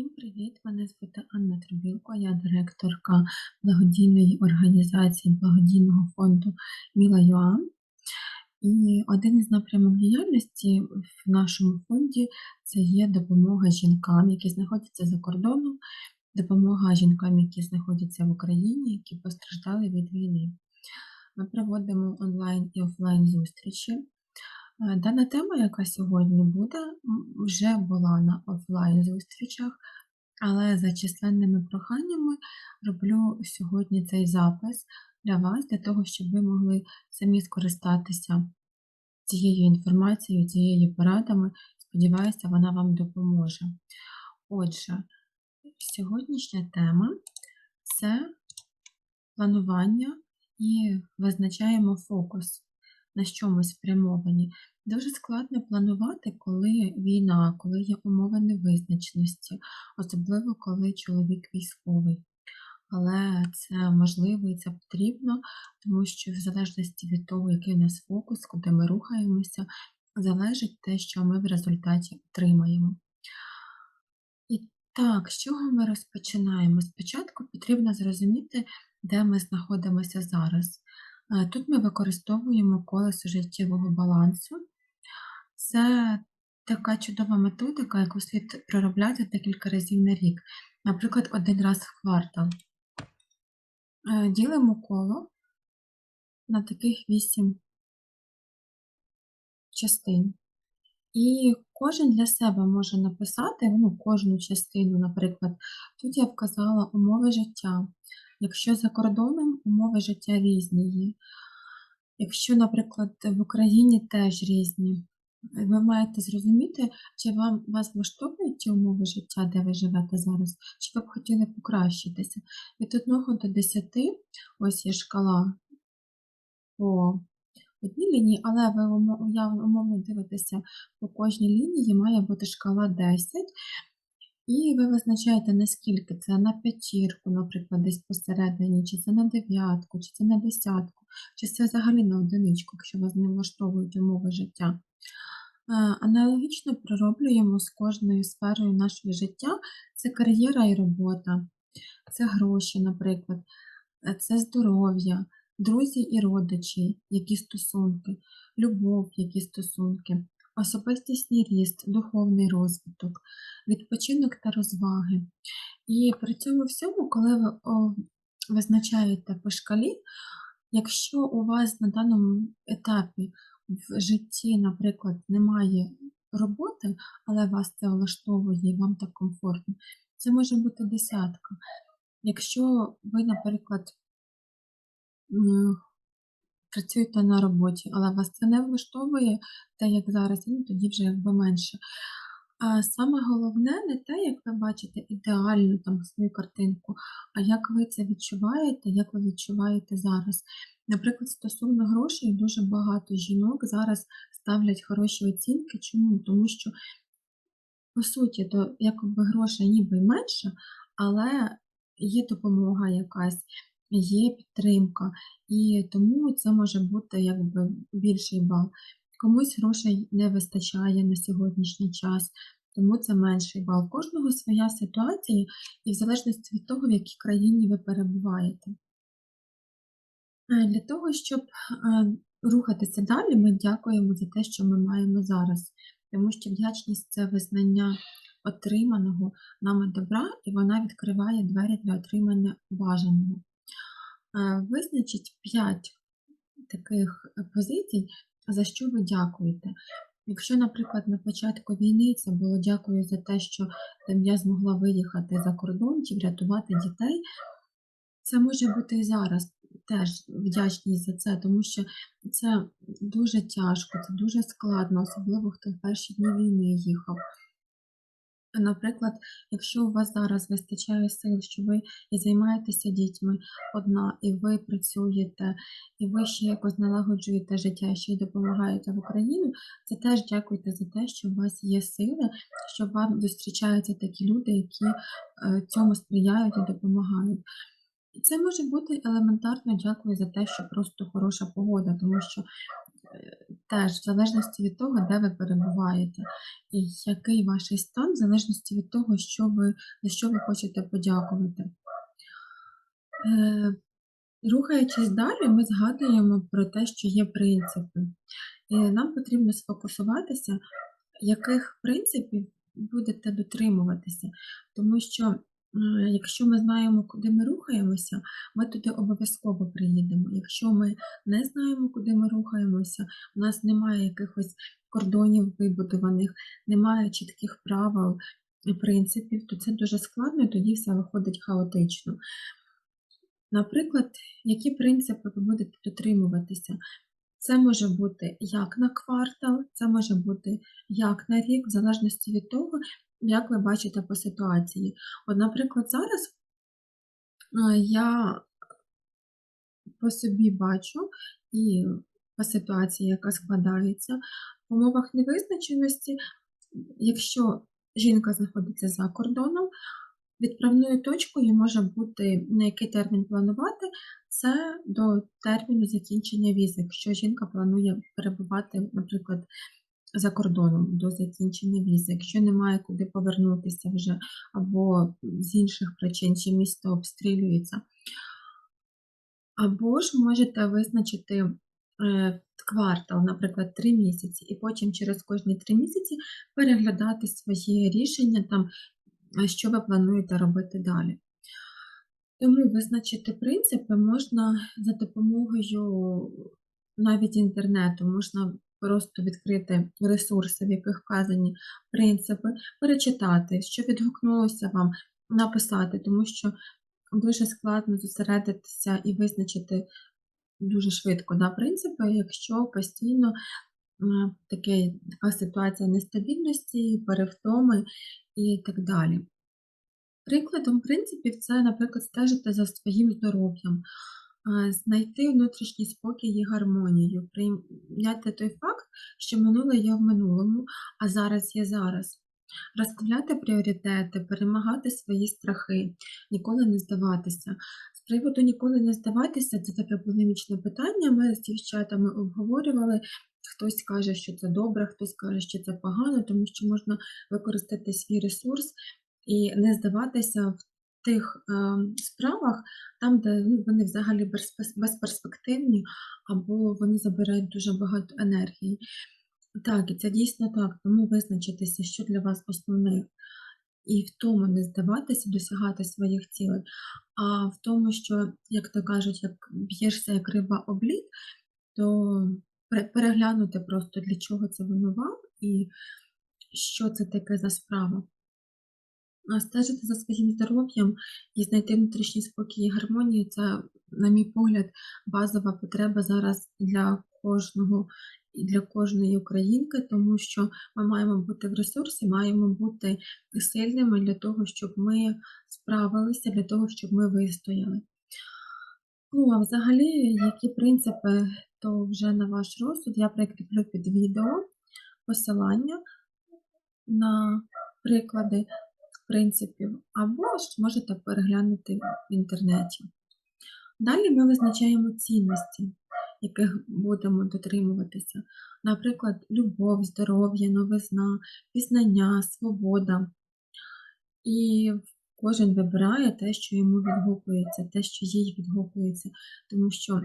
Всім привіт! Мене звати Анна Трубілко, я директорка благодійної організації благодійного фонду Міла.ЮА. І один із напрямів діяльності в нашому фонді це є допомога жінкам, які знаходяться за кордоном, допомога жінкам, які знаходяться в Україні, які постраждали від війни. Ми проводимо онлайн і офлайн зустрічі. Е, Дана тема, яка сьогодні буде, вже була на офлайн зустрічах, але за численними проханнями роблю сьогодні цей запис для вас, для того, щоб ви могли самі скористатися цією інформацією, цією порадами. Сподіваюся, вона вам допоможе. Отже, сьогоднішня тема це планування і визначаємо фокус на чомусь спрямовані. Дуже складно планувати, коли війна, коли є умови невизначеності, особливо коли чоловік військовий. Але це можливо і це потрібно, тому що в залежності від того, який у нас фокус, куди ми рухаємося, залежить те, що ми в результаті отримаємо. І так, з чого ми розпочинаємо? Спочатку потрібно зрозуміти, де ми знаходимося зараз. Е, Тут ми використовуємо колесо життєвого балансу. Це така чудова методика, яку слід проробляти декілька разів на рік. Наприклад, один раз в квартал. Е, Ділимо коло на таких вісім частин. І кожен для себе може написати ну, кожну частину, наприклад, тут я вказала умови життя. Якщо за кордоном умови життя різні є. Якщо, наприклад, в Україні теж різні, ви маєте зрозуміти, чи вам вас влаштовують ті умови життя, де ви живете зараз, чи ви б хотіли покращитися. Від 1 до 10, ось є шкала по одній лінії, але ви умовно дивитеся по кожній лінії, має бути шкала 10. І ви визначаєте, наскільки це на п'ятірку, наприклад, десь посередині, чи це на дев'ятку, чи це на десятку, чи це взагалі на одиничку, якщо вас не влаштовують умови життя. Е, Аналогічно пророблюємо з кожною сферою нашого життя. Це кар'єра і робота, це гроші, наприклад, е, це здоров'я, друзі і родичі, які стосунки, любов, які стосунки, особистісний ріст, духовний розвиток, відпочинок та розваги. І при цьому всьому, коли ви визначаєте по шкалі, якщо у вас на даному етапі в житті, наприклад, немає роботи, але вас це влаштовує і вам так комфортно, це може бути десятка. Якщо ви, наприклад, працюєте на роботі, але вас це не влаштовує, те, як зараз, ну тоді вже якби менше. А саме головне не те, як ви бачите ідеальну там свою картинку, а як ви це відчуваєте, як ви відчуваєте зараз. Наприклад, стосовно грошей, дуже багато жінок зараз ставлять хороші оцінки. Чому? Тому що, по суті, то якби грошей ніби менше, але є допомога якась, є підтримка, і тому це може бути якби більший бал. Комусь грошей не вистачає на сьогоднішній час, тому це менший бал. Кожного своя ситуація, і в залежності від того, в якій країні ви перебуваєте. Е, Для того, щоб е, рухатися далі, ми дякуємо за те, що ми маємо зараз, тому що вдячність це визнання отриманого нами добра, і вона відкриває двері для отримання бажаного. Е, Визначіть 5 таких позицій, за що ви дякуєте. Якщо, наприклад, на початку війни це було дякую за те, що я змогла виїхати за кордон чи врятувати дітей, це може бути і зараз теж вдячність за це, тому що це дуже тяжко, це дуже складно, особливо хто в перші дні війни їхав. Наприклад, якщо у вас зараз вистачає сил, що ви і займаєтеся дітьми одна, і ви працюєте, і ви ще якось налагоджуєте життя, ще й допомагаєте в Україну, це теж дякуйте за те, що у вас є сили, що вам зустрічаються такі люди, які е, цьому сприяють і допомагають. І це може бути елементарно дякую за те, що просто хороша погода, тому що е, теж в залежності від того, де ви перебуваєте, і який ваш стан, в залежності від того, що ви за що ви хочете подякувати. Е, рухаючись далі, ми згадуємо про те, що є принципи. І нам потрібно сфокусуватися, яких принципів будете дотримуватися. Тому що, якщо ми знаємо, куди ми рухаємося, ми туди обов'язково приїдемо. Якщо ми не знаємо, куди ми рухаємося, у нас немає якихось кордонів вибудованих, немає чітких правил і принципів, то це дуже складно, і тоді все виходить хаотично. Наприклад, які принципи ви будете дотримуватися? Це може бути як на квартал, це може бути як на рік, в залежності від того, як ви бачите по ситуації. От, наприклад, зараз е, я по собі бачу і по ситуації, яка складається, в умовах невизначеності, якщо жінка знаходиться за кордоном, відправною точкою може бути на який термін планувати, це до терміну закінчення візи, якщо жінка планує перебувати, наприклад, за кордоном до закінчення візи, якщо немає куди повернутися вже, або з інших причин, чи місто обстрілюється. Або ж можете визначити е, квартал, наприклад, 3 місяці, і потім через кожні 3 місяці переглядати своє рішення, там, що ви плануєте робити далі. Тому визначити принципи можна за допомогою навіть інтернету, можна просто відкрити ресурси, в яких вказані принципи, перечитати, що відгукнулося вам, написати, тому що дуже складно зосередитися і визначити дуже швидко да, принципи, якщо постійно е, таке, така ситуація нестабільності, перевтоми і так далі. Прикладом принципів це, наприклад, стежити за своїм здоров'ям, знайти внутрішній спокій і гармонію, прийняти той факт, що минуле є в минулому, а зараз є зараз. Розставляти пріоритети, перемагати свої страхи, ніколи не здаватися. З приводу ніколи не здаватися, це таке полемічне питання. Ми з дівчатами обговорювали. Хтось каже, що це добре, хтось каже, що це погано, тому що можна використати свій ресурс і не здаватися в тих е, справах, там, де ну, вони взагалі безперспективні, або вони забирають дуже багато енергії. Так, і це дійсно так, тому визначитися, що для вас основне, і в тому не здаватися, досягати своїх цілей, а в тому, що, як то кажуть, як б'єшся як риба об лід, то переглянути просто, для чого це воно вам і що це таке за справа. Стежити за своїм здоров'ям і знайти внутрішній спокій і гармонію це, на мій погляд, базова потреба зараз для кожного і для кожної українки, тому що ми маємо бути в ресурсі, маємо бути сильними для того, щоб ми справилися, для того, щоб ми вистояли. Ну, а взагалі, які принципи, то вже на ваш розсуд я прикріплю під відео посилання на приклади принципів, або ж можете переглянути в інтернеті. Далі ми визначаємо цінності, яких будемо дотримуватися. Наприклад, любов, здоров'я, новизна, пізнання, свобода. І кожен вибирає те, що йому відгукується, те, що їй відгукується, тому що е,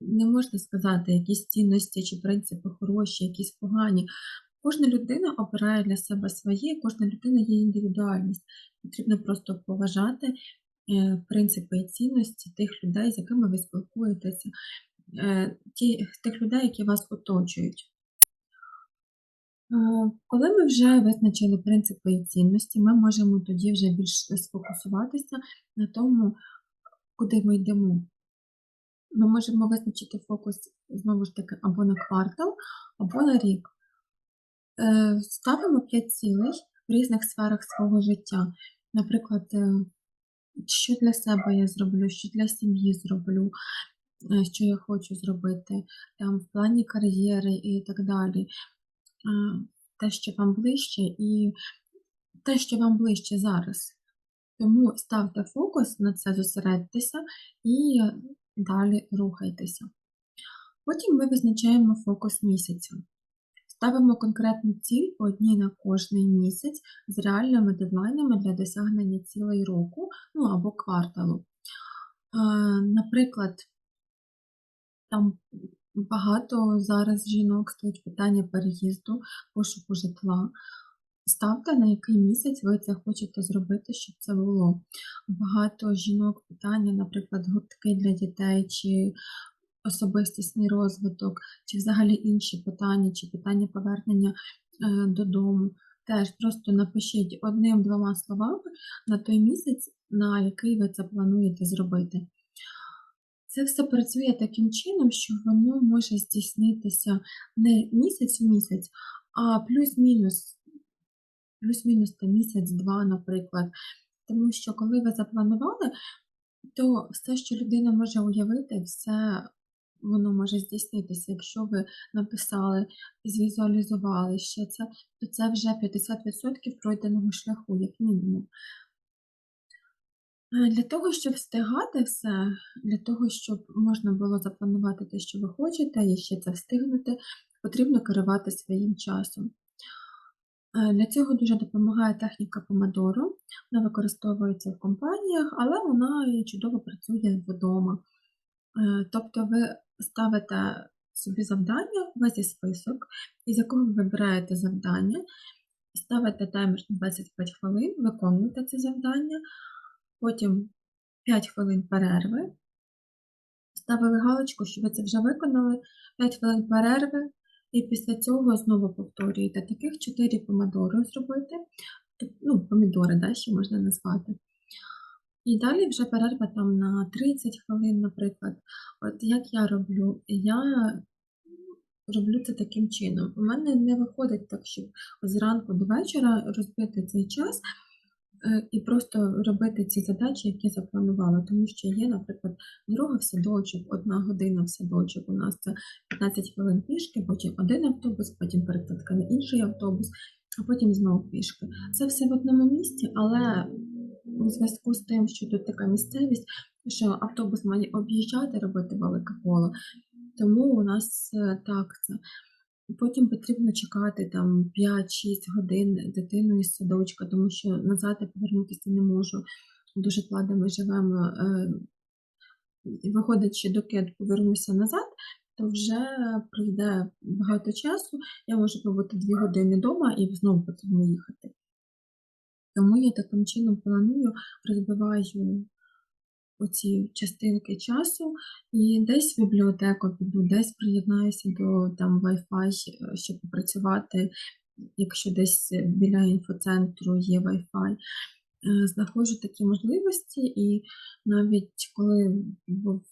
не можна сказати, якісь цінності чи принципи хороші, якісь погані. Кожна людина обирає для себе своє, кожна людина є індивідуальність. Потрібно просто поважати е, принципи і цінності тих людей, з якими ви спілкуєтеся, е, тих людей, які вас оточують. Е, Коли ми вже визначили принципи і цінності, ми можемо тоді вже більш сфокусуватися на тому, куди ми йдемо. Ми можемо визначити фокус знову ж таки або на квартал, або на рік. Е, Ставимо 5 цілей в різних сферах свого життя. Наприклад, е, що для себе я зроблю, що для сім'ї зроблю, е, що я хочу зробити, там, в плані кар'єри і так далі. Те, що вам ближче, і те, що вам ближче зараз. Тому ставте фокус на це, зосередьтеся і далі рухайтеся. Потім ми визначаємо фокус місяця. Ставимо конкретну ціль по одній на кожний місяць з реальними дедлайнами для досягнення цілей року, ну або кварталу. Е, Наприклад, там багато зараз жінок стоїть питання переїзду, пошуку житла. Ставте, на який місяць ви це хочете зробити, щоб це було. Багато жінок питання, наприклад, гуртки для дітей, чи особистісний розвиток, чи взагалі інші питання, чи питання повернення е, додому. Теж просто напишіть одним-двома словами на той місяць, на який ви це плануєте зробити. Це все працює таким чином, що воно може здійснитися не місяць в місяць, а плюс-мінус, плюс-мінус там місяць-два, наприклад. Тому що коли ви запланували, то все, що людина може уявити, все воно може здійснитися. Якщо ви написали, звізуалізували ще це, то це вже 50% пройденого шляху, як мінімум. Е, Для того, щоб встигати все, для того, щоб можна було запланувати те, що ви хочете, і ще це встигнути, потрібно керувати своїм часом. Е, Для цього дуже допомагає техніка помодоро. Вона використовується в компаніях, але вона і чудово працює вдома. Е, Тобто ви ставите собі завдання, у вас є список, із якого ви вибираєте завдання, ставите таймер на 25 хвилин, виконуєте це завдання, потім 5 хвилин перерви, ставили галочку, що ви це вже виконали, 5 хвилин перерви, і після цього знову повторюєте. Таких 4 помидори зробити, ну, помідори, да, ще можна назвати. І далі вже перерва там на 30 хвилин, наприклад. От як я роблю? Я роблю це таким чином. У мене не виходить так, щоб зранку до вечора розбити цей час е, і просто робити ці задачі, які запланувала. Тому що є, наприклад, дорога в садочок, одна година в садочок. У нас це 15 хвилин пішки, потім один автобус, потім пересадка на інший автобус, а потім знову пішки. Це все в одному місці, але у зв'язку з тим, що тут така місцевість, що автобус має об'їжджати, робити велике коло, тому у нас е, так це. Потім потрібно чекати там 5-6 годин дитину із садочка, тому що назад я повернутися не можу житла, де ми живемо. Е, Виходить, що доки повернуся назад, то вже пройде багато часу. Я можу побути 2 години вдома і знову потрібно їхати. Тому я таким чином планую, розбиваю оці частинки часу і десь в бібліотеку піду, десь приєднаюся до там Wi-Fi, е, щоб попрацювати, якщо десь біля інфоцентру є Wi-Fi. Е, Знаходжу такі можливості, і навіть коли був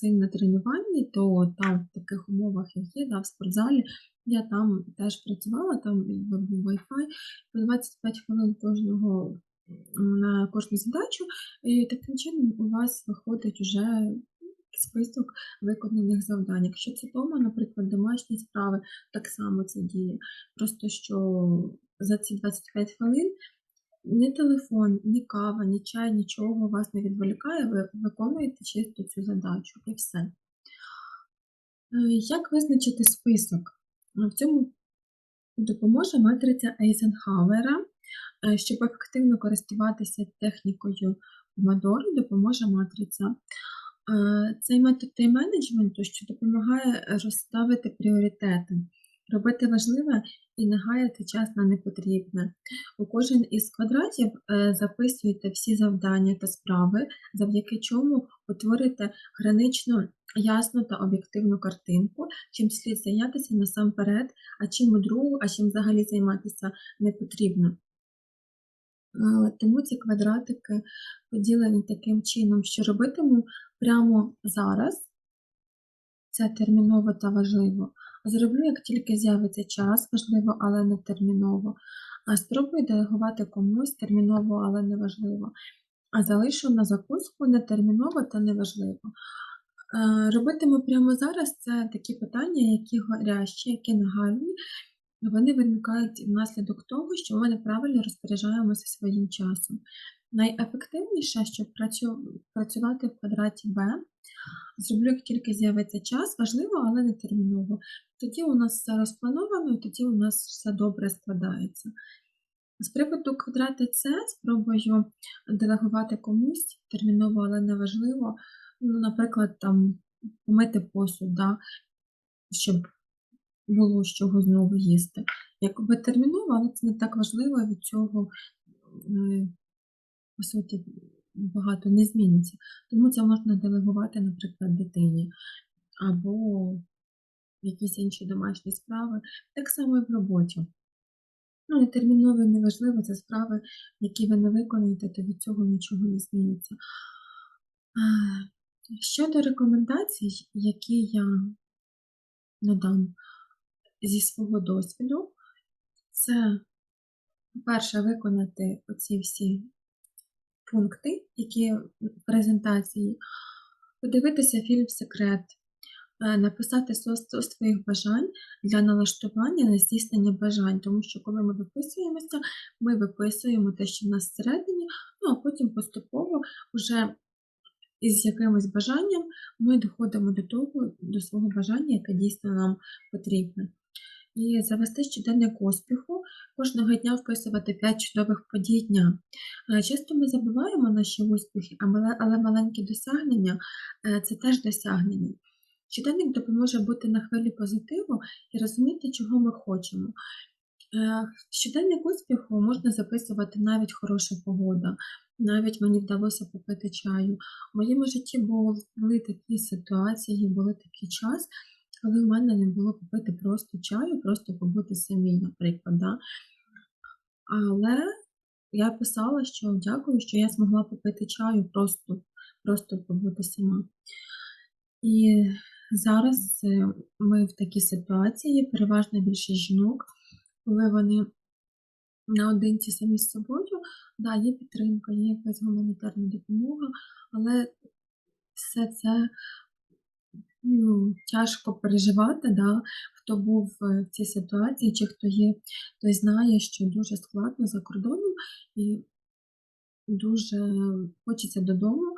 син на тренуванні, то там в таких умовах, як є, да, в спортзалі, я там теж працювала, там був Wi-Fi, по 25 хвилин кожного на кожну задачу, і таким чином у вас виходить уже список виконаних завдань. Якщо це вдома, наприклад, домашні справи, так само це діє. Просто що за ці 25 хвилин ні телефон, ні кава, ні чай, нічого вас не відволікає, ви виконуєте чисто цю задачу і все. Е, Як визначити список? В цьому допоможе матриця Eisenhower. Е, Щоб ефективно користуватися технікою Pomodoro, допоможе матриця. Е, Цей метод тайм-менеджменту, що допомагає розставити пріоритети, робити важливе і не гаяти час на непотрібне. У кожен із квадратів е, записуєте всі завдання та справи, завдяки чому утворите гранично ясну та об'єктивну картинку, чим слід зайнятися насамперед, а чим у другу, а чим взагалі займатися не потрібно. Е, Тому ці квадратики поділені таким чином, що робитиму прямо зараз. Це терміново та важливо. Зроблю, як тільки з'явиться час, важливо, але не терміново. А спробую делегувати комусь терміново, але не важливо. А залишу на закуску нетерміново та неважливо. Е, Робитиму прямо зараз це такі питання, які гарячі, які нагальні, вони виникають внаслідок того, що ми неправильно розпоряджаємося своїм часом. Найефективніше, щоб працювати в квадраті Б, зроблю, як тільки з'явиться час, важливо, але не терміново. Тоді у нас все розплановано, і тоді у нас все добре складається. З приводу квадрата С спробую делегувати комусь терміново, але не важливо. Ну, наприклад, там помити посуд, да, щоб було з чого знову їсти. Якби терміново, але це не так важливо, від цього, по суті, багато не зміниться. Тому це можна делегувати, наприклад, дитині або якісь інші домашні справи. Так само і в роботі. Ну, і терміново неважливо, це справи, які ви не виконуєте, то від цього нічого не зміниться. Щодо рекомендацій, які я надам зі свого досвіду, це, по-перше, виконати оці всі пункти, які в презентації, подивитися фільм Секрет, е, написати 100 100 своїх бажань для налаштування на здійснення бажань, тому що коли ми виписуємося, ми виписуємо те, що в нас всередині, ну а потім поступово вже із якимось бажанням ми доходимо до того, до свого бажання, яке дійсно нам потрібне. І завести щоденник успіху, кожного дня вписувати 5 чудових подій дня. Е, Часто ми забуваємо наші успіхи, але маленькі досягнення е, це теж досягнення. Щоденник допоможе бути на хвилі позитиву і розуміти, чого ми хочемо. Е, Щоденник успіху можна записувати навіть хороша погода, навіть мені вдалося попити чаю. В моєму житті були такі ситуації, були такий час, коли в мене не було попити просто чаю, просто побути самій, наприклад. Да? Але я писала, що дякую, що я змогла попити чаю, просто, просто побути сама. І зараз е, ми в такій ситуації, переважно більше жінок, коли вони наодинці самі з собою, да, є підтримка, є якась гуманітарна допомога, але все це ну, тяжко переживати, да, хто був е, в цій ситуації, чи хто є, той знає, що дуже складно за кордоном і дуже хочеться додому.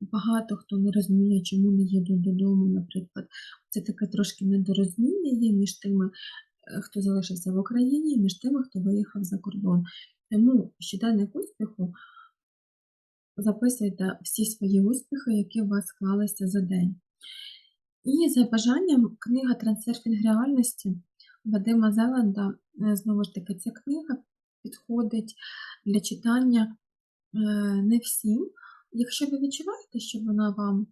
Багато хто не розуміє, чому не їдуть додому, наприклад. Це таке трошки недорозуміння є між тими, е, хто залишився в Україні, і між тими, хто виїхав за кордон. Тому щоденник успіху записуйте всі свої успіхи, які у вас склалися за день. І за бажанням книга Трансерфінг реальності Вадима Зеланда, е, знову ж таки, ця книга підходить для читання е, не всім. Якщо ви відчуваєте, що вона вам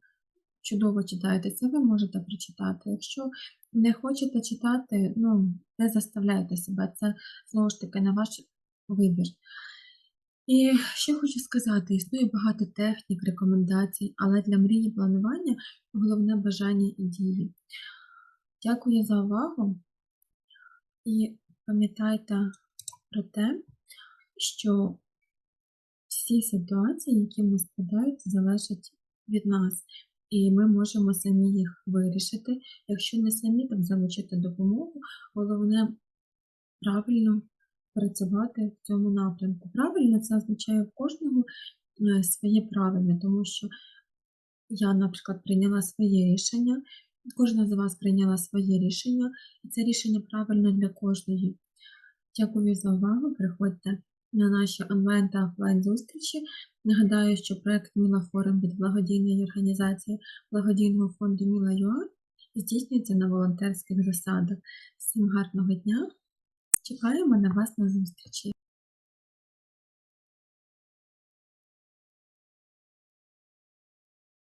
чудово читається, ви можете прочитати. Якщо не хочете читати, ну, не заставляйте себе, це знову ж таки на ваш вибір. І що хочу сказати, існує багато технік, рекомендацій, але для мрії планування головне бажання і дії. Дякую за увагу і пам'ятайте про те, що всі ситуації, які в нас складаються, залежать від нас. І ми можемо самі їх вирішити. Якщо не самі, так залучити допомогу. Головне правильно працювати в цьому напрямку. Правильно це означає в кожного е, своє правильне, тому що я, наприклад, прийняла своє рішення, кожна з вас прийняла своє рішення, і це рішення правильне для кожної. Дякую за увагу. Приходьте на наші онлайн та офлайн зустрічі. Нагадаю, що проект Міла Форум від благодійної організації благодійного фонду Міла ЮА здійснюється на волонтерських засадах. Всім гарного дня! Чекаємо на вас на зустрічі!